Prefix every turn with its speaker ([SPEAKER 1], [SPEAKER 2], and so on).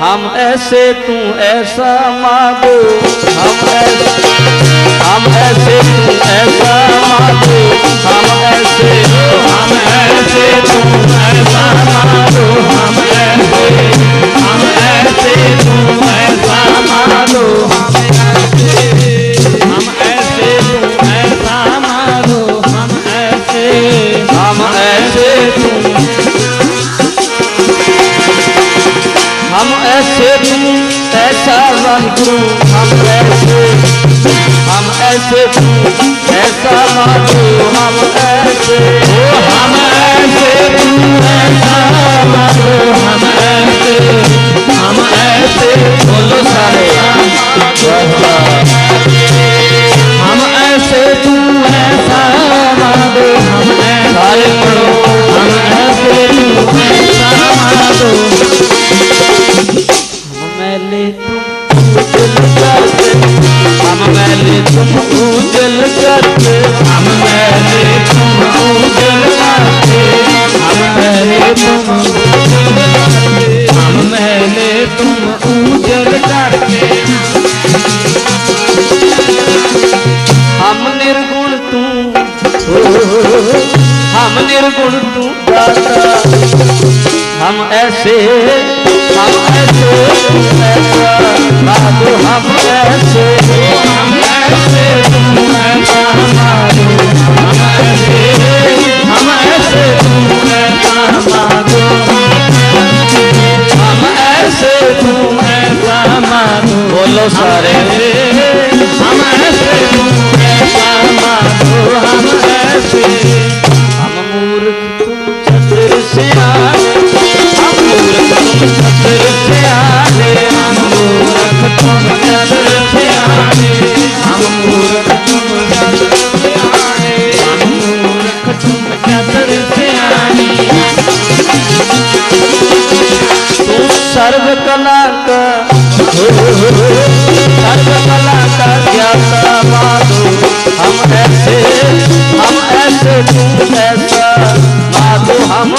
[SPEAKER 1] हम ऐसे तू ऐसा मांगो हम ऐसे। हम ऐसे तू ऐसा मांगो हम ऐसे
[SPEAKER 2] हम ऐसे तू ऐसा हम
[SPEAKER 1] निर्गुण तू। हम निर्गुण तू हम ऐसे हम ऐसे ऐसा। हम ऐसे
[SPEAKER 2] हम ऐसे हम ऐसे हम ऐसे
[SPEAKER 1] हम ऐसे बोलो सारे सर्वकला का ज्ञाता माधो हम ऐसे हम ऐसे तू ऐसा माधो हम